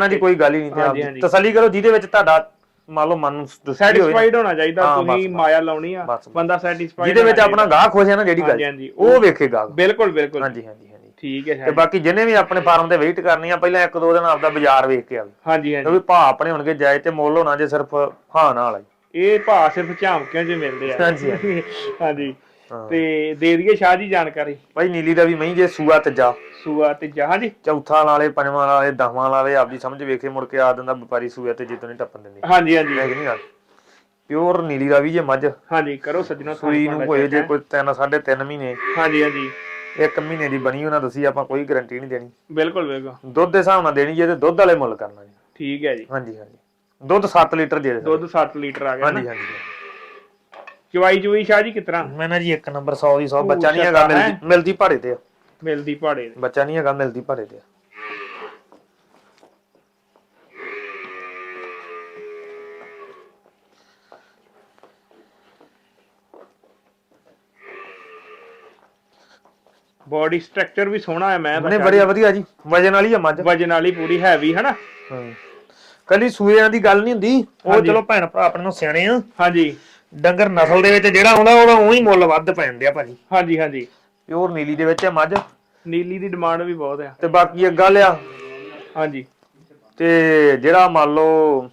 ਇਹਨਾਂ ਦੀ ਕੋਈ ਗੱਲ ਹੀ ਨਹੀਂ ਤੇ ਹਾਂਜੀ, ਹਾਂਜੀ। ਤਸੱਲੀ ਕਰੋ ਜਿਹਦੇ ਵਿੱਚ ਤੁਹਾਡਾ ਮੰਨ ਲਓ ਮਨ ਨੂੰ ਹੋਵੇ ਸੈਟੀਸਫਾਈਡ ਹੋਣਾ ਚਾਹੀਦਾ ਹਾਂ, ਤੁਸੀਂ ਬਸ, ਮਾਇਆ ਲਾਉਣੀ ਆ ਬਸ, ਬਸ। ਬੰਦਾ ਸੈਟੀਸਫਾਈਡ ਜਿਹਦੇ ਵਿੱਚ ਆਪਣਾ ਗਾਹ ਖੁਸ਼ ਹੈ ਨਾ ਜਿਹੜੀ ਹਾਂਜੀ, ਗੱਲ। ਹਾਂਜੀ, ਉਹ ਵੇਖੇਗਾ ਬਿਲਕੁਲ ਬਿਲਕੁਲ। ਹਾਂਜੀ ਹਾਂਜੀ ਹਾਂਜੀ। ਠੀਕ ਹੈ ਤੇ ਬਾਕੀ ਜਿਹਨੇ ਵੀ ਆਪਣੇ ਫਾਰਮ ਤੇ ਵੇਟ ਕਰਨੀ ਆ ਪਹਿਲਾਂ ਇੱਕ ਦੋ ਦਿਨ ਆਪਦਾ ਬਾਜ਼ਾਰ ਵੇਖ ਕੇ ਆਵੇ। ਹਾਂਜੀ ਹਾਂਜੀ। ਕਿਉਂਕਿ ਭਾਅ ਆਪਣੇ ਹੋਣਗੇ ਜਾਇਜ਼ ਤੇ ਮੁੱਲ ਹੋਣਾ ਜੇ ਸਿਰਫ ਹਾਂ ਨਾਲ ਹੀ ਇਹ ਭਾਅ ਸਿਰਫ ਝਾਮਕਿਆਂ 'ਚ ਮਿਲਦੇ ਆ। ਹਾਂਜੀ, ਹਾਂਜੀ। ਹਾਂ। ਤੇ ਦੇ ਦਈਏ ਸ਼ਾਹ ਜੀ ਜਾਣਕਾਰੀ। ਭਾਈ ਨੀਲੀ ਦਾ ਵੀ ਮਹੀਂ ਜੇ ਸੂਆ ਤੀਜਾ ਸੂਆ ਤੇ ਜਹਾਂ ਜੀ ਚੌਥਾ ਵਾਲੇ ਪੰਜਵਾਂ ਵਾਲੇ ਦਸਵਾਂ ਵਾਲੇ ਆਪਦੀ ਸਮਝ ਵੇਖੇ ਮੁੜ ਕੇ ਆ ਦਿੰਦਾ ਵਪਾਰੀ ਸੂਏ ਤੇ ਜਿੱਤੋਂ ਨਹੀਂ ਟੱਪਣ ਦਿੰਦੇ। ਹਾਂਜੀ ਹਾਂਜੀ। ਹੈ ਕਿ ਨਹੀਂ ਗੱਲ? ਪਿਓਰ ਨੀਲੀ ਦਾ ਵੀ ਜੇ ਮੱਝ। ਹਾਂਜੀ ਕਰੋ ਸੱਜਣੋ ਸੂਈ ਨੂੰ ਹੋਏ ਜੇ ਕੋਈ ਤਿੰਨ ਸਾਢੇ ਤਿੰਨ ਮਹੀਨੇ। ਹਾਂਜੀ ਹਾਂਜੀ। ਇੱਕ ਮਹੀਨੇ ਦੀ ਬਣੀ ਉਹਨਾਂ ਦੱਸੀ ਆਪਾਂ ਕੋਈ ਗਾਰੰਟੀ ਨਹੀਂ ਦੇਣੀ। ਬਿਲਕੁਲ ਬਿਲਕੁਲ। ਦੁੱਧ ਦੇ ਹਿਸਾਬ ਨਾਲ ਦੇਣੀ ਜੇ ਤੇ ਦੁੱਧ ਵਾਲੇ ਮੁੱਲ ਕਰਨਾ ਜੀ। ਠੀਕ ਹੈ ਜੀ। ਹਾਂਜੀ ਹਾਂਜੀ। ਦੁੱਧ 7 ਲੀਟਰ ਦੇ ਦੇ। ਦੁੱਧ 7 ਲੀਟਰ ਆ ਗਿਆ ਹਾਂਜੀ ਹਾਂਜੀ। ਚਵਾਈ ਚੁਈ ਸ਼ਾਹ ਜੀ ਕਿਤਨਾ ਮੈਂ ਨਾ ਜੀ ਇੱਕ ਨੰਬਰ 100 ਦੀ 100 ਉਹ ਬੱਚਾ ਨਹੀਂ ਹੈਗਾ ਮਿਲਦੀ ਹੈ। ਮਿਲਦੀ ਭਾੜੇ ਤੇ ਆ। ਮਿਲਦੀ ਪਹਾੜੇ ਦੇ ਬੱਚਾ ਨਹੀਂ ਹੈਗਾ ਮਿਲਦੀ ਭਾੜੇ ਤੇ ਆ। ਬੋਡੀ ਸਟਰਕਚਰ ਵੀ ਸੋਹਣਾ ਹੈ ਮੈਂ ਨਹੀਂ ਬੜੀਆ ਵਧੀਆ ਜੀ। ਵਜਨ ਵਾਲੀ ਆ ਮੱਝ। ਵਜਨ ਵਾਲੀ ਪੂਰੀ ਹੈਵੀ ਹੈ ਨਾ ਹਾਂ। ਕੱਲੀ ਸੂਇਆਂ ਦੀ ਗੱਲ ਨਹੀਂ ਹੁੰਦੀ। ਉਹ। ਚਲੋ ਭੈਣ ਭਰਾ ਆਪਣੇ ਨੂੰ ਸਿਆਣੇ ਆ। ਹਾਂਜੀ। ਡੰਗਰ ਨਸਲ ਦੇ ਵਿੱਚ ਜਿਹੜਾ ਆਉਂਦਾ ਉਹਦਾ ਉਹੀ ਮੁੱਲ ਵੱਧ ਪੈਂਦੇ ਆ ਭਾਜੀ। ਹਾਂਜੀ ਹਾਂਜੀ। ਪਿਓਰ ਨੀਲੀ ਦੇ ਵਿੱਚ ਆ ਮੱਝ। ਨੀਲੀ ਦੀ ਡਿਮਾਂਡ ਵੀ ਬਹੁਤ ਆ। ਤੇ ਬਾਕੀ ਇੱਕ ਗੱਲ ਆ ਹਾਂਜੀ। ਤੇ ਜਿਹੜਾ ਮੰਨ ਲਓ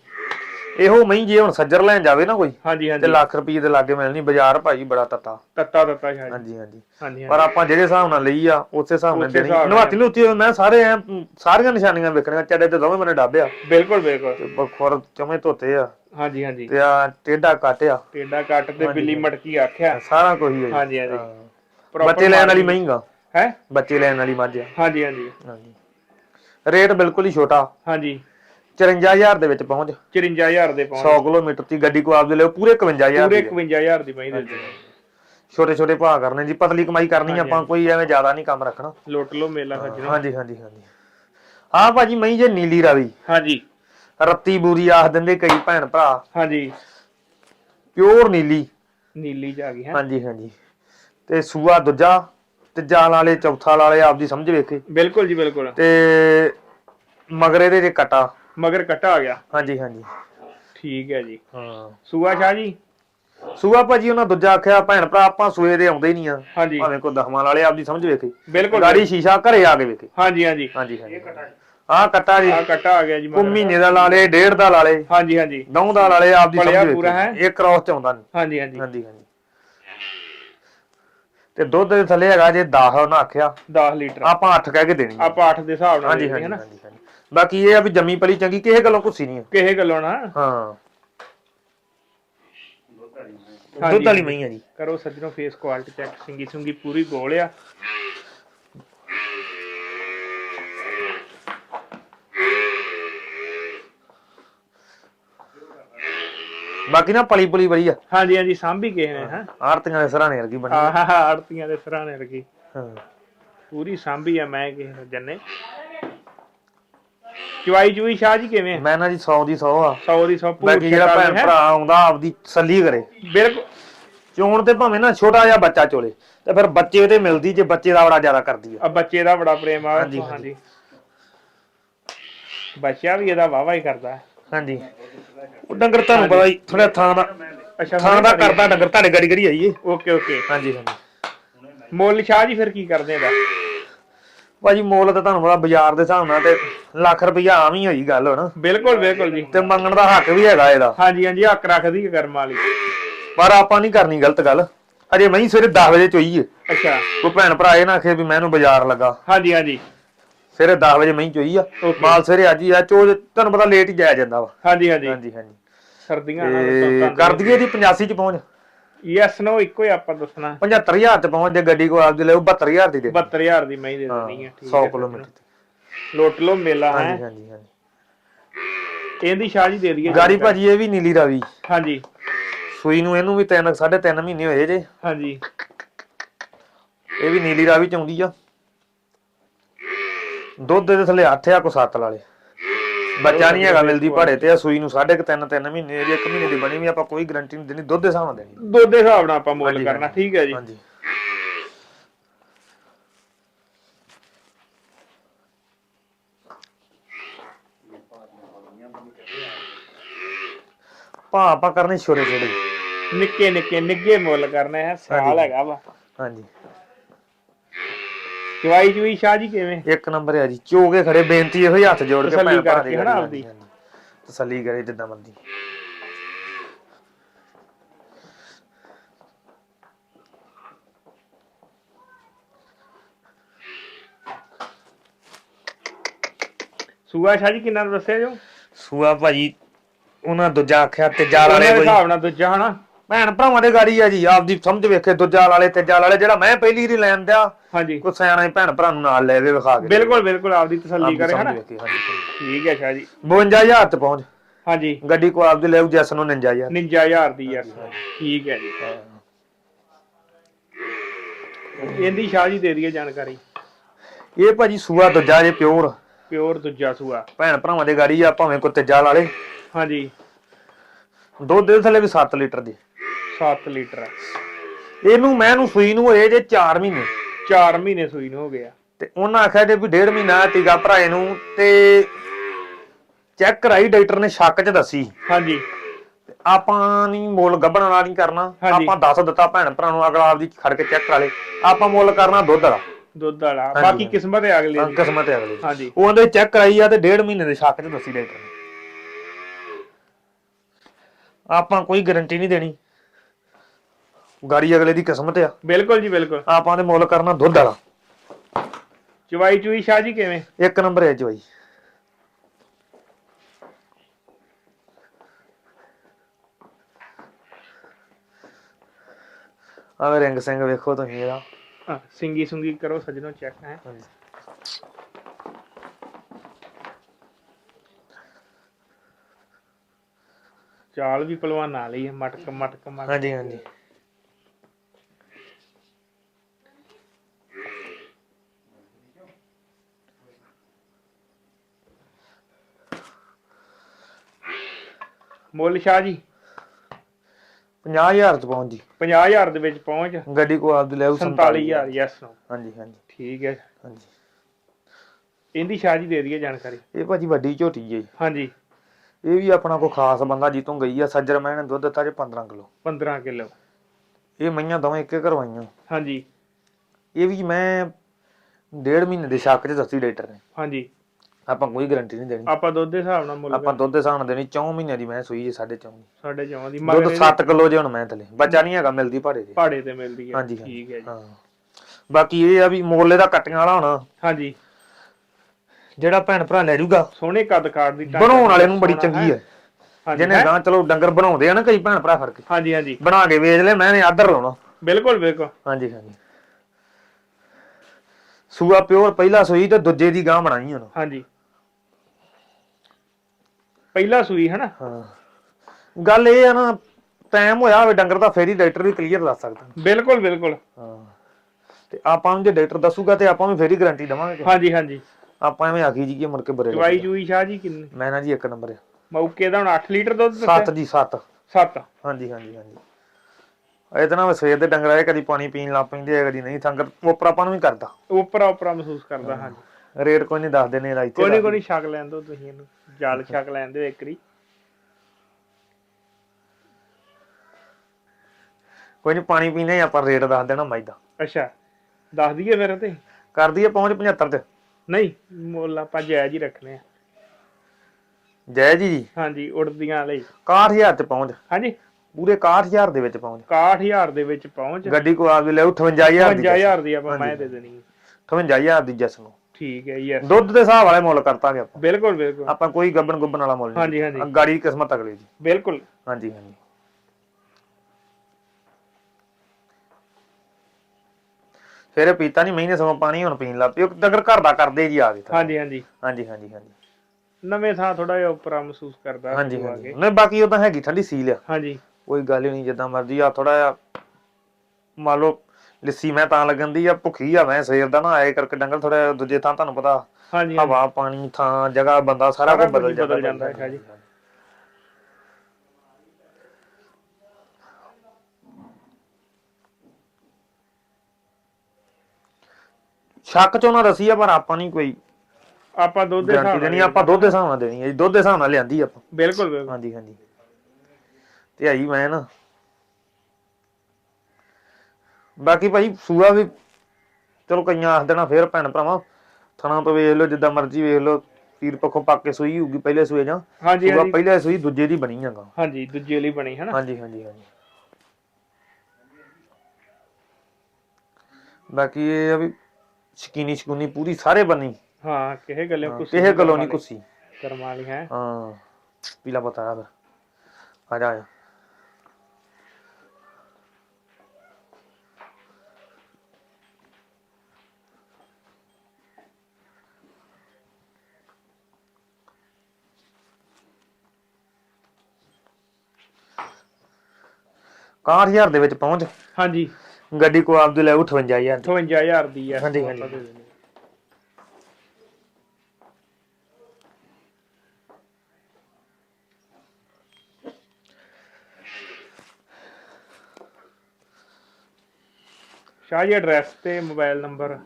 ਇਹੋ ਮਹੀਂ ਜੇ ਹੁਣ ਸੱਜਰ ਲੈਣ ਜਾਵੇ ਨਾ ਕੋਈ ਹਾਂਜੀ ਤੇ ਹਾਂਜੀ। ਲੱਖ ਰੁਪਏ ਦੇ ਲਾਗੇ ਮਿਲਣੀ ਬਾਜ਼ਾਰ ਭਾਜੀ ਬੜਾ ਤੱਤਾ। ਤੱਤਾ ਤੱਤਾ ਜੀ ਹਾਂਜੀ। ਹਾਂਜੀ ਹਾਂਜੀ। ਪਰ ਆਪਾਂ ਜਿਹੜੇ ਹਿਸਾਬ ਨਾਲ ਲਈ ਆ ਉਸੇ ਹਿਸਾਬ ਨਾਲ ਉਸੇ ਦੇਣੀ। ਹਿਸਾਬ ਨਾਲ। ਨਵਾਤੀ ਨੂੰ ਉੱਤੀ ਮੈਂ ਸਾਰੇ ਐ ਸਾਰੀਆਂ ਨਿਸ਼ਾਨੀਆਂ ਵੇਖਣੀਆਂ ਚੱਡੇ ਤੇ ਦੋਵੇਂ ਮੈਨੇ ਡਾਬਿਆ ਬਿਲਕੁਲ ਬਿਲਕੁਲ। ਤੇ ਬਖੁਰ ਚਵੇਂ ਧੋਤੇ ਆ। ਹਾਂਜੀ ਹਾਂਜੀ। ਤੇ ਆ ਟੇਡਾ ਕੱਟਿਆ। ਟੇਡਾ ਕੱਟ ਤੇ ਬਿੱਲੀ ਮਟਕੀ ਆਖਿਆ। ਸਾਰਾ ਕੁਝ ਹੀ ਹੈ। ਹਾਂਜੀ, ਹਾਂਜੀ। Proper ਬੱਚੇ ਲੈਣ ਵਾਲੀ। ਮਹਿੰਗਾ। ਹੈ? ਬੱਚੇ ਲੈਣ ਵਾਲੀ ਮੱਝ ਆ। ਹਾਂਜੀ ਹਾਂਜੀ। ਹਾਂਜੀ। ਰੇਟ ਬਿਲਕੁਲ ਹੀ ਛੋਟਾ। ਹਾਂਜੀ। 54000 ਦੇ ਵਿੱਚ ਪਹੁੰਚ। 54000 ਦੇ ਪਹੁੰਚ। 100 ਕਿਲੋਮੀਟਰ ਦੀ ਗੱਡੀ ਕੋ ਆਪ ਦੇ ਲਿਓ ਪੂਰੇ 51000 ਪੂਰੇ ਦੀ 51000 ਦੀ ਬਈ ਦੇ। ਛੋਟੇ ਛੋਟੇ ਭਾਅ ਕਰਨੇ ਜੀ ਪਤਲੀ ਕਮਾਈ ਕਰਨੀ ਆਪਾਂ ਕੋਈ ਐਵੇਂ ਜ਼ਿਆਦਾ ਨਹੀਂ ਕੰਮ ਰੱਖਣਾ। ਲੁੱਟ ਲੋ ਮੇਲਾ ਸੱਜਣੋ ਹਾਂਜੀ ਹਾਂਜੀ ਹਾਂਜੀ। ਹਾਂ ਭਾਜੀ ਮਈ ਜੇ ਨੀਲੀ ਰਾਵੀ। ਹਾਂਜੀ। ਰੱਤੀ ਬੂਰੀ ਆਖ ਦਿੰਦੇ ਕਈ ਭੈਣ ਭਰਾ। ਹਾਂਜੀ। ਪਿਓਰ ਨੀਲੀ। ਨੀਲੀ ਚ ਆ ਗਈ ਹੈ। ਹਾਂਜੀ ਹਾਂਜੀ। ਤੇ ਸੂਆ ਦੂਜਾ ਤੀਜਾ ਵਾਲੇ ਚੌਥਾ ਵਾਲੇ ਆਪਦੀ ਸਮਝ ਵੇਖੇ। ਬਿਲਕੁਲ ਜੀ ਬਿਲਕੁਲ। ਤੇ ਮਗਰੇ ਦੇ ਜੇ ਕਟਾ। ਮਗਰ ਕੱਟਾ ਆ ਗਿਆ। ਹਾਂਜੀ ਹਾਂਜੀ। ਠੀਕ ਹੈ ਜੀ। ਹਾਂ। ਸੂਆ ਸ਼ਾਹ ਜੀ? ਸੂਆ ਭਾਜੀ ਉਹਨਾਂ ਦੂਜਾ ਆਖਿਆ ਭੈਣ ਭਰਾ ਆਪਾਂ ਸੂਏ ਦੇ ਆਉਂਦੇ ਨਹੀਂ ਆ। ਹਾਂਜੀ। ਭਾਵੇਂ ਕੋ ਦਹਮਾਂ ਵਾਲੇ ਆਪਦੀ ਸਮਝ ਵੇਖੇ। ਬਿਲਕੁਲ। ਗਾੜੀ ਸ਼ੀਸ਼ਾ ਘਰੇ ਆ ਕੇ ਵੇਖੇ। ਹਾਂਜੀ ਹਾਂਜੀ। ਹਾਂਜੀ ਹਾਂਜੀ। ਹਾਂ ਕਟਾ ਜੀ। ਆ ਕੱਟਾ ਆ ਗਿਆ ਜੀ ਕੋ ਮਗਰ ਮਹੀਨੇ ਦਾ ਲਾ ਲੇ ਡੇਢ ਦਾ ਲਾ ਲੇ। ਹਾਂਜੀ ਹਾਂਜੀ। ਨੌ ਦਾ ਲਾ ਲੇ ਆਪਦੀ ਸਮਝ ਪੂਰਾ ਹੈ? ਵੇਖੇ ਇਹ ਕ੍ਰਾਸ ਚ ਆਉਂਦਾ ਨਹੀਂ ਹਾਂਜੀ ਹਾਂਜੀ। ਹਾਂਜੀ ਹਾਂਜੀ। ਤੇ ਦੁੱਧ ਦੇ ਥੱਲੇ ਹੈਗਾ ਜੇ 10 ਉਹਨਾਂ ਆਖਿਆ। 10 ਲੀਟਰ। ਆਪਾਂ 8 ਕਹਿ ਕੇ ਦੇਣੀ ਆ। ਆਪਾਂ 8 ਦੇ ਹਿਸਾਬ ਨਾਲ ਹਾਂਜੀ ਦੇਣੀ ਹਾਂਜੀ ਹੈ ਨਾ। ਹਾਂਜੀ ਹਾਂਜੀ। ਬਾਕੀ ਇਹ ਆ ਵੀ ਜੰਮੀ ਪਲੀ ਚੰਗੀ ਕਿਸੇ ਗੱਲੋਂ ਕੁੱਸੀ ਨਹੀਂ ਆ। ਕਿਸੇ ਗੱਲੋਂ ਨਾ। ਹਾਂ। ਦੁੱਧ ਵਾਲੀ ਮਈ ਆ ਜੀ। ਕਰੋ ਸੱਜਣੋ ਫੇਸ ਕੁਆਲਿਟੀ ਚੈੱਕ ਸਿੰਗੀ ਸੁੰਗੀ ਪੂਰੀ ਗੋਲ ਆ। ਬਾਕੀ ਨਾ ਪਲੀ ਪੁਲੀ ਬੜੀ ਆ ਹਾਂਜੀ ਹਾਂਜੀ ਸਾਂਭੀ ਕਿਸੇ ਨੇ ਹਾਂ। ਆਰਤੀਆਂ ਦੇ ਸਰਾਣੇ ਵਰਗੀ ਬਣੀ। ਆ। ਆਹ ਆੜਤੀਆਂ ਦੇ ਸਰਾਣੇ ਰਗੀ ਹਾਂ। ਪੂਰੀ ਸਾਂਭੀ ਆ ਮੈਂ ਕਿਸੇ ਸੱਜਣ ਨੇ ਚਵਾਈ ਚੁਈ ਸ਼ਾਹ ਜੀ ਕਿਵੇਂ ਮੈਂ ਨਾ ਜੀ 100 ਦੀ 100 ਆ। 100 ਦੀ 100 ਬਾਕੀ ਜਿਹੜਾ ਭੈਣ ਭਰਾ ਆਉਂਦਾ ਆਪਦੀ ਤਸੱਲੀ ਕਰੇ। ਬਿਲਕੁਲ। ਚੋਣ ਤੇ ਭਾਵੇਂ ਨਾ ਛੋਟਾ ਜਿਹਾ ਬੱਚਾ ਚੋਲੇ ਤੇ ਫਿਰ ਬੱਚੇ ਉਹਦੇ ਮਿਲਦੀ ਜੇ ਬੱਚੇ ਦਾ ਬੜਾ ਜ਼ਿਆਦਾ ਕਰਦੀ ਆ। ਆ ਬੱਚੇ ਦਾ ਬੜਾ ਪ੍ਰੇਮ ਆ। ਹਾਂਜੀ, ਹਾਂਜੀ। ਬੱਚਾ ਵੀ ਇਹਦਾ ਵਾਵਾ ਹੀ ਕਰਦਾ। ਹਾਂਜੀ। ਉਹ ਡੰਗਰ ਤੁਹਾਨੂੰ ਪਤਾ ਹੀ ਥੋੜਾ ਥਾਂ ਦਾ ਅੱਛਾ ਥਾਂ ਦਾ ਕਰਦਾ ਡੰਗਰ ਤੁਹਾਡੇ ਗੜੀ ਗੜੀ ਆਈਏ। Okay okay. ਹਾਂਜੀ ਹਾਂਜੀ। ਮੁੱਲ ਸ਼ਾਹ ਜੀ ਫਿਰ ਕੀ ਕਰਦੇ ਇਹਦਾ ਭਾਜੀ ਮੁੱਲ ਤਾਂ ਤੁਹਾਨੂੰ ਪਤਾ ਬਾਜ਼ਾਰ ਦੇ ਹਿਸਾਬ ਨਾਲ ਤੇ ਲੱਖ ਰੁਪਈਆ ਆਮ ਹੀ ਹੋਈ ਗੱਲ ਹੁਣ ਬਿਲਕੁਲ ਬਿਲਕੁਲ ਜੀ। ਤੇ ਮੰਗਣ ਦਾ ਹੱਕ ਵੀ ਹੈਗਾ ਇਹਦਾ। ਹਾਂਜੀ ਹਾਂਜੀ ਹੱਕ ਰੱਖਦੀ ਹੈ ਕਰਮ ਵਾਲੀ। ਪਰ ਆਪਾਂ ਨਹੀਂ ਕਰਨੀ ਗਲਤ ਗੱਲ। ਅਜੇ ਮੈਂ ਸਵੇਰੇ 10 ਵਜੇ ਚੋਈ ਏ। ਅੱਛਾ। ਕੋਈ ਭੈਣ ਭਰਾ ਇਹ ਨਾ ਆਖੇ ਵੀ ਮੈਨੂੰ ਬਾਜ਼ਾਰ ਲੱਗਾ। ਹਾਂਜੀ ਹਾਂਜੀ। ਸਵੇਰੇ 10 ਵਜੇ ਮੈਂ ਚੋਈ ਆ. ਮਾਲ ਸਵੇਰੇ ਅੱਜ ਹੀ ਆ ਚੋ ਤੁਹਾਨੂੰ ਪਤਾ ਲੇਟ ਹੀ ਜਾਇਆ ਜਾਂਦਾ ਵਾ। ਹਾਂਜੀ ਹਾਂਜੀ। ਹਾਂਜੀ ਹਾਂਜੀ। ਸਰਦੀਆਂ ਤੇ ਕਰ ਦਈਏ ਦੀ 85 ਚ ਪਹੁੰਚ। ਯੈਸ ਨੋ ਇੱਕੋ ਹੀ ਆਪਾਂ ਦੱਸਣਾ। 75000 ਤੇ ਪਹੁੰਚ ਜੇ ਗੱਡੀ ਕੋ ਆਪਦੇ ਲਿਓ 72000 ਦੀ ਦੇ 72000 ਦੀ ਮੈਂ ਹੀ ਦੇ ਦੇਣੀ ਹੈ ਠੀਕ 100 ਹੈ ਕਿਲੋਮੀਟਰ ਲੋਟ ਲੋ ਮੇਲਾ ਹੈ। ਹਾਂਜੀ ਹਾਂਜੀ ਹਾਂਜੀ। ਇਹਦੀ ਸ਼ਾਹ ਜੀ ਦੇ ਦਈਏ। ਗਾੜੀ ਭਾਜੀ ਇਹ ਵੀ ਨੀਲੀ ਰਾਵੀ। ਹਾਂਜੀ। ਸੂਈ ਨੂੰ ਇਹਨੂੰ ਵੀ 3 3.5 ਮਹੀਨੇ ਹੋਏ ਜੇ। ਹਾਂਜੀ। ਇਹ ਵੀ ਨੀਲੀ ਰਾਵੀ ਚ ਆਉਂਦੀ ਆ। ਦੁੱਧ ਦੇ ਥੱਲੇ 8 ਆ ਕੋ 7 ਵਾਲੇ ਬੱਚਾ ਨਹੀਂ ਹੈਗਾ ਮਿਲਦੀ ਭਾੜੇ ਤੇ ਆ ਸੂਈ ਨੂੰ ਸਾਢੇ ਕੁ ਤਿੰਨ ਤਿੰਨ ਮਹੀਨੇ ਦੀ 1 ਮਹੀਨੇ ਦੀ ਬਣੀ ਵੀ ਆਪਾਂ ਕੋਈ ਗਾਰੰਟੀ ਨਹੀਂ ਦੇਣੀ ਦੁੱਧ ਦੇ ਹਿਸਾਬ ਨਾਲ ਦੇਣੀ। ਦੁੱਧ ਦੇ ਹਿਸਾਬ ਨਾਲ ਆਪਾਂ ਮੁੱਲ ਕਰਨਾ ਠੀਕ ਹੈ ਜੀ। ਹਾਂਜੀ। ਭਾ ਆਪਾਂ ਕਰਨੇ ਛੋਰੇ ਛੋਰੇ ਨਿੱਕੇ ਨਿੱਕੇ ਨਿੱਗੇ ਮੁੱਲ ਕਰਨੇ ਹੈ ਸਾਲ ਹੈਗਾ ਵਾ। ਹਾਂਜੀ। ਚਵਾਈ ਚੁਈ ਸ਼ਾਹ ਜੀ ਕਿਵੇਂ? ਇੱਕ ਨੰਬਰ ਹੈ ਜੀ ਚੋਗੇ ਖੜੇ ਬੇਨਤੀ ਇਹੋ ਹੀ ਹੱਥ ਜੋੜ ਕੇ ਤਸੱਲੀ ਭੈਣ ਭਰਾ ਕਰਕੇ ਦੀ ਹਨਾ ਆਪਦੀ। ਹਾਂਜੀ, ਹਾਂਜੀ। ਤਸੱਲੀ ਕਰੇ ਜਿੱਦਾਂ ਮਰਦੀ ਸੂਆ ਸ਼ਾਹ ਜੀ ਕਿੰਨਾ ਦੱਸਿਆ ਜੋ? ਸੂਆ ਭਾਜੀ ਉਹਨਾਂ ਦੂਜਾ ਆਖਿਆ ਤੇਜਾ ਉਹਨਾਂ ਵਾਲੇ ਦੇ ਕੋਈ। ਹਿਸਾਬ ਨਾਲ ਦੂਜਾ ਹਨਾ? ਭੈਣ ਭਰਾਵਾਂ ਦੇ ਗਾੜੀ ਆ ਜੀ ਆਪਦੀ ਸਮਝ ਵੇਖੇ ਦੂਜਾ ਵਾਲੇ ਤੇਜਾ ਵਾਲੇ ਜਿਹੜਾ ਮੈਂ ਪਹਿਲੀ ਵਾਰੀ ਲੈਣ ਦਿਆ ਹਾਂਜੀ। ਕੋ ਸਿਆਣਾ ਹੀ ਭੈਣ ਭਰਾ ਨੂੰ ਨਾਲ ਲੈ ਕੇ ਵਿਖਾ ਕੇ ਬਿਲਕੁਲ ਬਿਲਕੁਲ ਆਪਦੀ ਤਸੱਲੀ ਕਰੇ ਹਨਾ। ਠੀਕ ਹੈ ਸ਼ਾਹ ਜੀ। 52000 ਤੇ ਪਹੁੰਚ। ਹਾਂਜੀ। ਗੱਡੀ ਕੋ ਆਪਦੀ ਲੈਉ ਜੈਸ ਨੂੰ 59000 59000 ਦੀ ਯਾਰ ਠੀਕ ਹੈ ਜੀ। ਇਹਦੀ ਸ਼ਾਹ ਜੀ ਦੇ ਦਈਏ ਜਾਣਕਾਰੀ। ਇਹ ਭਾਜੀ ਸੂਆ ਦੂਜਾ ਜੇ ਪਿਓਰ। ਪਿਓਰ ਦੂਜਾ ਸੂਆ। ਭੈਣ ਭਰਾਵਾਂ ਦੇ ਗਾੜੀ ਆ ਭਾਵੇਂ ਕੋ ਤੇਜਾ ਵਾਲੇ ਹਾਂਜੀ। ਦੁੱਧ ਦੇ ਥੱਲੇ ਵੀ 7 ਲੀਟਰ ਦੀ। 7 ਲੀਟਰ ਇਹਨੂੰ ਮੈਂ ਨੂੰ ਸੂਈ ਨੂੰ ਹੋਏ ਜੇ 4 ਮਹੀਨੇ 4 ਮਹੀਨੇ ਸੂਈ ਨੂੰ ਹੋ ਗਿਆ ਤੇ ਉਹਨਾਂ ਆਖਿਆ ਜੇ ਵੀ ਡੇਢ ਮਹੀਨਾ ਟੀਕਾ ਭਰਾਏ ਨੂੰ ਤੇ ਚੈੱਕ ਕਰਾਈ ਡਾਕਟਰ ਨੇ ਸ਼ੱਕ ਚ ਦੱਸੀ। ਹਾਂਜੀ। ਆਪਾਂ ਨਹੀਂ ਮੁੱਲ ਗੱਭਣ ਵਾਲਾ ਨਹੀਂ ਕਰਨਾ। ਆਪਾਂ ਦੱਸ ਦਿੱਤਾ ਭੈਣ ਭਰਾ ਨੂੰ ਅਗਲਾ ਆਪਦੀ ਖੜ ਕੇ ਚੈੱਕ ਕਰਾ ਲੇ। ਆਪਾਂ ਮੁੱਲ ਕਰਨਾ ਦੁੱਧ ਵਾਲਾ। ਦੁੱਧ ਵਾਲਾ। ਬਾਕੀ ਕਿਸਮਤ ਹੈ ਅਗਲੇ ਦੀ ਕਿਸਮਤ ਹੈ ਅਗਲੇ। ਦੀ। ਹਾਂਜੀ। ਉਹ ਉਹਦੇ ਚੈੱਕ ਕਰਾਈ ਆ ਤੇ ਡੇਢ ਮਹੀਨੇ ਦੇ ਸ਼ੱਕ ਚ ਦੱਸੀ ਡਾਕਟਰ ਨੇ। ਆਪਾਂ ਕੋਈ ਗਾਰੰਟੀ ਨਹੀਂ ਦੇਣੀ। ਗਾੜੀ ਅਗਲੇ ਦੀ ਕਿਸਮਤ ਆ। ਬਿਲਕੁਲ ਜੀ ਬਿਲਕੁਲ। ਆਪਾਂ ਦੇ ਮੁੱਲ ਕਰਨਾ ਦੁੱਧ ਵਾਲਾ। ਚਵਾਈ ਚੂਈ ਸ਼ਾਹ ਜੀ ਕਿਵੇਂ? ਇੱਕ ਨੰਬਰ ਹੈ ਜਵਾਈ ਆਹ ਰਿੰਗ ਸਿੰਘ ਵੇਖੋ ਤੁਸੀਂ ਇਹਦਾ। ਹਾਂ, ਸਿੰਗੀ ਸੁੰਗੀ ਕਰੋ ਸਜਣੋ ਚੈੱਕ ਹੈ। ਚਾਲ ਵੀ ਪਹਿਲਵਾਨ ਨਾਲ ਹੀ ਹੈ ਮਟਕ ਮਟਕ ਮਟਕ। ਹਾਂਜੀ ਹਾਂਜੀ। ਮੁੱਲ ਸ਼ਾਹ ਜੀ? 50000 ਚ ਪਹੁੰਚ ਜੀ। 50000 ਦੇ ਵਿੱਚ ਪਹੁੰਚ। ਗੱਡੀ ਕੋ ਆਪ ਦੀ ਲੈ 47000 ਯੈਸ ਨੋ ਹਾਂਜੀ ਹਾਂਜੀ। ਠੀਕ ਹੈ। ਹਾਂਜੀ। ਇਹਦੀ ਸ਼ਾਹ ਜੀ ਦੇ ਦਈਏ ਜਾਣਕਾਰੀ। ਇਹ ਭਾਜੀ ਵੱਡੀ ਝੋਟੀ ਹੈ ਜੀ। ਹਾਂਜੀ। ਇਹ ਵੀ ਆਪਣਾ ਕੋ ਖਾਸ ਬੰਦਾ ਜੀਤੋਂ ਗਈ ਆ ਸੱਜਰ ਮੈਂ ਨੇ ਦੁੱਧ ਦਿੱਤਾ ਜੇ 15 ਕਿਲੋ। 15 ਕਿਲੋ। ਇਹ ਮਈਆਂ ਦੋਵੇਂ ਇੱਕੇ ਕਰਵਾਈਆਂ। ਹਾਂਜੀ। ਇਹ ਵੀ ਮੈਂ ਡੇਢ ਮਹੀਨੇ ਦੇ ਸ਼ੱਕ ਚ ਦੱਸੀ ਡਾਕਟਰ ਨੇ। ਹਾਂਜੀ। ਆਪਾਂ ਕੋਈ ਗਾਰੰਟੀ ਨਹੀਂ ਦੇਣੀ। ਆਪਾਂ ਦੁੱਧ ਦੇ ਹਿਸਾਬ ਨਾਲ ਮੁੱਲ ਆਪਾਂ ਦੁੱਧ ਦੇ ਹਿਸਾਬ ਨਾਲ ਦੇਣੀ 4 ਮਹੀਨਿਆਂ ਦੀ ਮੈਂ ਸੂਈ ਜੇ 4.5 ਦੀ। ਸਾਡੇ ਜਵਾਂ ਦੀ। ਦੁੱਧ ਮਗਰ 7 ਕਿਲੋ ਜੇ ਹੁਣ ਮੈਂ ਥਲੇ ਬੱਚਾ ਨਹੀਂ ਹੈਗਾ ਮਿਲਦੀ ਭਾੜੇ ਦੇ ਪਹਾੜੇ ਤੇ ਮਿਲਦੀ ਹੈ ਹਾਂਜੀ ਠੀਕ ਹੈ ਜੀ। ਹਾਂ। ਬਾਕੀ ਇਹ ਆ ਵੀ ਮੋਲੇ ਦਾ ਕੱਟੀਆਂ ਵਾਲਾ ਹੋਣਾ। ਹਾਂਜੀ। ਜਿਹੜਾ ਭੈਣ ਭਰਾ ਲੈ ਜਾਊਗਾ ਸੋਹਣੇ ਕੱਦ ਕਾਠ ਦੀ ਬਣਾਉਣ ਵਾਲੇ ਨੂੰ ਬੜੀ ਚੰਗੀ ਹੈ। ਜਿਹਨੇ? ਗਾਂ ਚਲੋ ਡੰਗਰ ਬਣਾਉਂਦੇ ਆ ਨਾ ਕਈ ਭੈਣ ਭਰਾ ਫ਼ਰਕ ਹਾਂਜੀ ਹਾਂਜੀ। ਬਣਾ ਕੇ ਵੇਚ ਲੈ ਮੈਂ ਨੇ ਆਦਰ ਲਾਉਣਾ। ਬਿਲਕੁਲ ਬਿਲਕੁਲ। ਹਾਂਜੀ ਹਾਂਜੀ। ਸੂਆ ਪਿਓਰ ਪਹਿਲਾ ਸੂਈ ਤੇ ਦੂਜੇ ਦੀ ਗਾਂ ਬਣਾਈ ਹੁਣ ਹਾਂਜੀ। ਪਹਿਲਾ ਸੂਈ ਹੈ ਨਾ ਹਾਂ। ਗੱਲ ਇਹ ਆ ਨਾ ਟਾਈਮ ਹੋਇਆ ਹੋਵੇ ਡੰਗਰ ਦਾ ਫੇਰ ਹੀ ਡਾਕਟਰ ਵੀ ਕਲੀਅਰ ਦੱਸ ਸਕਦਾ। ਬਿਲਕੁਲ ਬਿਲਕੁਲ। ਹਾਂ। ਤੇ ਆਪਾਂ ਨੂੰ ਜੇ ਡਾਕਟਰ ਦੱਸੂਗਾ ਤੇ ਆਪਾਂ ਵੀ ਫੇਰ ਹੀ ਗਾਰੰਟੀ ਦਵਾਂਗੇ। ਹਾਂਜੀ ਹਾਂਜੀ। ਆਪਾਂ ਐਵੇਂ ਆਖੀ ਜੀ ਮੁੜ ਕੇ ਬੁਰੇ ਚਵਾਈ ਲੱਗਦੇ। ਚੂਈ ਸ਼ਾਹ ਜੀ ਕਿੰਨੇ? ਮੈਂ ਨਾ ਜੀ ਇੱਕ ਨੰਬਰ ਮੌਕੇ ਦਾ ਹੁਣ 8 ਲੀਟਰ ਦੁੱਧ 7 ਜੀ 7 7 ਹਾਂਜੀ ਹਾਂਜੀ ਹਾਂਜੀ। ਇਹ ਤਾਂ ਨਾ ਸਵੇਰ ਦੇ ਡੰਗਰ ਆਏ ਕਦੀ ਪਾਣੀ ਪੀਣ ਲੱਗ ਪੈਂਦੇ ਆ ਕਦੀ ਨਹੀਂ। ਸੰਗਤ ਉਪਰ ਆਪਾਂ ਨੂੰ ਵੀ ਕਰਦਾ। ਉਪਰਾ ਉਪਰਾ ਮਹਿਸੂਸ ਕਰਦਾ ਹਾਂਜੀ। ਰੇਟ ਕੋਈ ਨਹੀਂ ਦੱਸ ਦਿੰਦੇ ਰਾਈਤੇ ਕੋਈ ਨਹੀਂ ਕੋਈ ਛਕ ਲੈਣ ਦੋ ਤੁਸੀਂ ਇਹਨੂੰ। ਜਾਲ ਛਕ ਲੈਣ ਦਿਓ ਇੱਕ ਵਾਰੀ। ਕੋਈ ਨਹੀਂ ਪਾਣੀ ਪੀਣੇ ਆਪਾਂ ਰੇਟ ਦੱਸ ਦੇਣਾ ਮਾਈ ਦਾ। ਅੱਛਾ ਦੱਸ ਦਈਏ ਫਿਰ ਤੇ? ਕਰ ਦਈਏ ਪਹੁੰਚ 75 ਤੇ। ਨਹੀਂ ਮੁੱਲ ਆਪਾਂ ਜਾਇਜ਼ ਹੀ ਰੱਖਨੇ ਆ। ਜੈ ਜੀ ਜੀ ਹਾਂਜੀ ਉੜਦੀਆਂ ਲਈ। 61000 ਤੇ ਪਹੁੰਚ। ਹਾਂਜੀ। ਪੂਰੇ 61000 ਦੇ ਵਿੱਚ ਪਹੁੰਚ। 61000 ਦੇ ਵਿੱਚ ਪਹੁੰਚ। ਗੱਡੀ ਕੋ ਆ ਵੀ ਲੈ 58000 ਦੀ 55000 ਦੀ ਆਪਾਂ ਮੈਂ ਦੇ ਦੇਣੀ। ਹੈ। 58000 ਦੀ ਜਸ ਨੂੰ। ਠੀਕ ਹੈ ਯੈਸ ਦੁੱਧ ਦੇ ਹਿਸਾਬ ਵਾਲੇ ਮੁੱਲ ਕਰਤਾਂਗੇ ਆਪਾਂ। ਬਿਲਕੁਲ ਬਿਲਕੁਲ। ਆਪਾਂ ਕੋਈ ਗੱਬਣ ਗੁੱਬਣ ਵਾਲਾ ਮੁੱਲ ਹਾਂਜੀ, ਹਾਂਜੀ। ਨਹੀਂ ਗਾੜੀ ਦੀ ਕਿਸਮਤ ਅਗਲੇ ਦੀ ਬਿਲਕੁਲ। ਹਾਂਜੀ ਹਾਂਜੀ। ਫਿਰ ਪੀਤਾ ਨਹੀਂ ਮਹੀਨੇ ਸਮਾਂ ਪਾਣੀ ਹੁਣ ਪੀਣ ਲੱਗ ਉਹ ਡੰਗਰ ਘਰ ਦਾ ਕਰਦੇ ਜੀ ਆ ਤਾਂ। ਹਾਂਜੀ ਹਾਂਜੀ। ਹਾਂਜੀ ਹਾਂਜੀ ਹਾਂਜੀ। ਨਵੇਂ ਥਾਂ ਥੋੜਾ ਜਿਹਾ ਉਪਰਾ ਮਹਿਸੂਸ ਕਰਦਾ ਹਾਂਜੀ ਹਾਂਜੀ। ਨਹੀਂ ਬਾਕੀ ਉਹ ਤਾਂ ਹੈਗੀ ਠੰਡੀ ਸੀਲ ਆ। ਹਾਂਜੀ। ਕੋਈ ਗੱਲ ਨਹੀਂ ਜਿੱਦਾਂ ਮਰਜ਼ੀ ਆ ਥੋੜਾ ਜਿਹਾ ਮੰਨ ਲਓ ਲੱਸੀ ਮੈਂ ਤਾਂ ਲੱਗਣ ਦੀ ਆ ਭੁੱਖੀ ਆ ਮੈਂ ਸਵੇਰ ਦਾ ਨਾ ਆਏ ਕਰਕੇ ਡੰਗਰ ਥੋੜਾ ਦੂਜੇ ਥਾਂ ਤੁਹਾਨੂੰ ਪਤਾ ਹਾਂਜੀ। ਹਵਾ ਪਾਣੀ ਥਾਂ ਜਗ੍ਹਾ ਬੰਦਾ ਸਾਰਾ ਕੁਝ ਬਦਲ ਬਦਲ ਜਾਂਦਾ ਹੈ ਜੀ। ਸ਼ੱਕ ਚ ਉਹਨਾਂ ਦਸੀ ਆ ਪਰ ਆਪਾਂ ਨਹੀਂ ਕੋਈ ਆਪਾਂ ਦੁੱਧ ਦੇ ਗਾਰੰਟੀ ਹਿਸਾਬ ਦੇਣੀ ਆਪਾਂ ਦੁੱਧ ਦੇ ਹਿਸਾਬ ਨਾਲ ਦੇਣੀ ਹੈ ਜੀ ਦੁੱਧ ਦੇ ਹਿਸਾਬ ਨਾਲ ਲਿਆਂਦੀ ਆਪਾਂ ਬਿਲਕੁਲ ਬਿਲਕੁਲ ਹਾਂਜੀ ਹਾਂਜੀ ਤੇ ਆਈ ਮੈਂ ਨਾ ਬਾਕੀ ਭਾਈ ਸੂਆ ਵੀ ਚਲੋ ਕਈਆਂ ਆਖ ਦੇਣਾ ਫੇਰ ਭੈਣ ਭਰਾਵਾਂ। ਥਣਾ ਤੋਂ ਵੇਖ ਲਓ ਜਿੱਦਾਂ ਮਰਜ਼ੀ ਵੇਖ ਲਓ ਪੀਰ ਪੱਖੋਂ ਪੱਕ ਕੇ ਸੂਈ ਹੋਊਗੀ ਪਹਿਲੇ ਸੂਏ ਜਾਂ। ਹਾਂਜੀ ਸੂਆ ਹਾਂਜੀ। ਪਹਿਲੇ ਸੂਈ ਦੂਜੇ ਦੀ ਬਣੀ ਹੈਗਾ ਹਾਂਜੀ ਦੂਜੇ ਲਈ ਬਣੀ ਹਨਾ? ਹਾਂਜੀ ਹਾਂਜੀ ਹਾਂਜੀ। ਬਾਕੀ ਇਹ ਆ ਵੀ ਸ਼ਕੀਨੀ ਸ਼ਕੂਨੀ ਪੂਰੀ ਸਾਰੇ ਬੰਨੀ ਹਾਂ ਕਿਸੇ ਗੱਲੋਂ ਕੁਛ ਕਿਸੇ ਗੱਲੋਂ ਨਹੀਂ ਕੁਸੀ। ਕਰਮ ਵਾਲੀ ਹੈ? ਹਾਂ ਪੀਲਾ ਪਤਾ ਆ ਆ ਜਾ ਆ ਜਾ। ਹਜ਼ਾਰ ਦੇ ਵਿੱਚ ਪਹੁੰਚ। ਹਾਂਜੀ। ਗੱਡੀ ਕੋ ਆਪਦੇ ਲੈ 58000 ਦੀ। 58000 ਦੀ ਹੈ ਹਾਂਜੀ, ਹਾਂਜੀ। ਆਪਾਂ ਦੇ। ਸ਼ਾਹ ਜੀ ਐਡਰੈਸ ਤੇ ਮੋਬਾਈਲ ਨੰਬਰ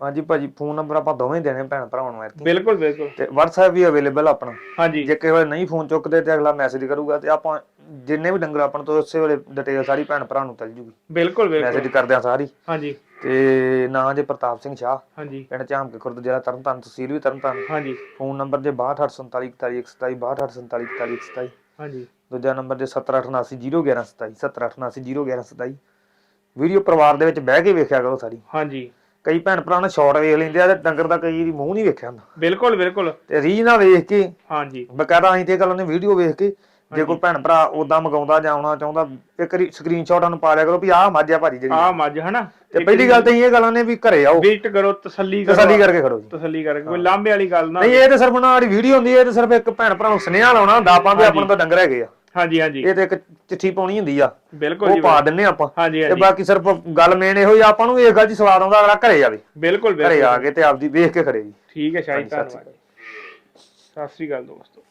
ਹਾਂਜੀ ਭਾਜੀ ਫੋਨ ਨੰਬਰ ਆਪਾਂ ਦੋਵੇਂ ਦੇਣੇ ਭੈਣ ਭਰਾਵਾਂ ਨੂੰ ਐਤਕੀ। ਬਿਲਕੁਲ ਬਿਲਕੁਲ। ਤੇ WhatsApp ਵੀ ਅਵੇਲੇਬਲ ਆਪਣਾ। ਹਾਂਜੀ। ਜੇ ਕਿਸੇ ਵੇਲੇ ਨਹੀਂ ਫੋਨ ਚੁੱਕਦੇ ਤੇ ਅਗਲਾ ਮੈਸੇਜ ਕਰੂਗਾ ਤੇ ਆਪਾਂ ਜਿੰਨੇ ਵੀ ਡੰਗਰ ਆਪਾਂ ਤੋਂ ਉਸੇ ਵੇਲੇ ਡਿਟੇਲ ਸਾਰੀ ਭੈਣ ਭਰਾ ਨੂੰ ਚੱਲ ਜੂਗੀ। ਬਿਲਕੁਲ ਬਿਲਕੁਲ। ਮੈਸੇਜ ਕਰਦੇ ਆ ਸਾਰੀ। ਹਾਂਜੀ। ਤੇ ਨਾਂ ਜੇ ਪ੍ਰਤਾਪ ਸਿੰਘ ਸ਼ਾਹ ਹਾਂਜੀ। ਪਿੰਡ ਝਾਮਕੇ ਖੁਰਦ ਜ਼ਿਲ੍ਹਾ ਤਰਨਤਾਰਨ ਤਹਿਸੀਲ ਵੀ ਤਰਨਤਾਰਨ। ਹਾਂਜੀ। ਫੋਨ ਨੰਬਰ ਜੇ 6284414127 6284414127 ਹਾਂਜੀ। ਦੂਜਾ ਨੰਬਰ ਜੇ 1788011127 1788011127 ਵੀਡੀਓ ਪਰਿਵਾਰ ਦੇ ਵਿੱਚ ਬਹਿ ਕੇ ਵੇਖਿਆ ਕਰੋ ਸਾਰੀ। ਹਾਂਜੀ। ਕਈ ਭੈਣ ਭਰਾ ਨੇ ਸ਼ਾਰਟ ਵੇਖ ਲੈਂਦੇ ਆ ਤੇ ਡੰਗਰ ਦਾ ਕਈ ਮੂੰਹ ਨਹੀਂ ਵੇਖਿਆ ਹੁੰਦਾ। ਬਿਲਕੁਲ ਬਿਲਕੁਲ। ਤੇ ਰੀਝ ਨਾਲ ਵੇਖ ਕੇ ਹਾਂਜੀ। ਬਕਾਇਦਾ ਅਸੀਂ ਤੇ ਗੱਲ ਨੇ ਵੀਡੀਓ ਵੇਖ ਕੇ ਜੇ ਕੋਈ ਭੈਣ ਭਰਾ ਉਦਾਂ ਮਗਾਉਂਦਾ ਜਾਂ ਆਉਣਾ ਚਾਹੁੰਦਾ ਇੱਕ ਵਾਰੀ ਸਕਰੀਨਸ਼ਾਟ ਨੂੰ ਪਾ ਲਿਆ ਕਰੋ ਵੀ ਆਹ ਮੱਝ ਆ ਭਾਜੀ ਜਿਹੜੀ। ਆ ਮੱਝ ਹਨਾ? ਤੇ ਪਹਿਲੀ ਗੱਲ ਤਾਂ ਇਹ ਗੱਲਾਂ ਨੇ ਵੀ ਘਰੇ ਆਓ। ਵਿਜ਼ਿਟ ਕਰੋ ਤਸੱਲੀ ਕਰੋ। ਤਸੱਲੀ ਕਰਕੇ ਖੜੋ ਜੀ। ਤਸੱਲੀ ਕਰਕੇ ਕੋਈ ਲਾਂਬੇ ਵਾਲੀ ਗੱਲ ਨਾ ਨਹੀਂ ਇਹ ਤੇ ਸਿਰਫ ਨਾ ਜਿਹੜੀ ਵੀਡੀਓ ਹੁੰਦੀ ਹੈ ਇਹ ਤੇ ਸਿਰਫ ਇੱਕ ਭੈਣ ਭਰਾ ਨੂੰ ਸੁਨੇਹਾ ਲਾਉਣਾ ਹੁੰਦਾ ਆਪਾਂ ਵੀ ਆਪਾਂ ਤਾਂ ਡੰਗਰ ਹੈਗੇ ਆ। ਹਾਂਜੀ ਹਾਂਜੀ। ਇਹ ਤੇ ਇੱਕ ਚਿੱਠੀ ਪਾਉਣੀ ਹੁੰਦੀ ਆ। ਬਿਲਕੁਲ ਉਹ ਜੀ ਪਾ ਦਿੰਨੇ ਆਪਾਂ। ਹਾਂਜੀ ਤੇ ਬਾਕੀ ਸਿਰਫ ਗੱਲ ਮੇਨ ਇਹੋ ਹੀ ਆਪਾਂ ਨੂੰ ਇਹ ਗੱਲ 'ਚ ਸਵਾਦ ਆਉਂਦਾ ਅਗਲਾ ਘਰੇ ਜਾਵੇ ਬਿਲਕੁਲ ਘਰੇ ਆ ਕੇ ਤੇ ਆਪਦੀ ਵੇਖ ਕੇ ਖੜੇ ਜੀ। ਠੀਕ ਹੈ ਸ਼੍ਰੀ ਧੰਨਵਾਦ। ਸਤਿ ਸ੍ਰੀ ਅਕਾਲ ਦੋਸਤੋ।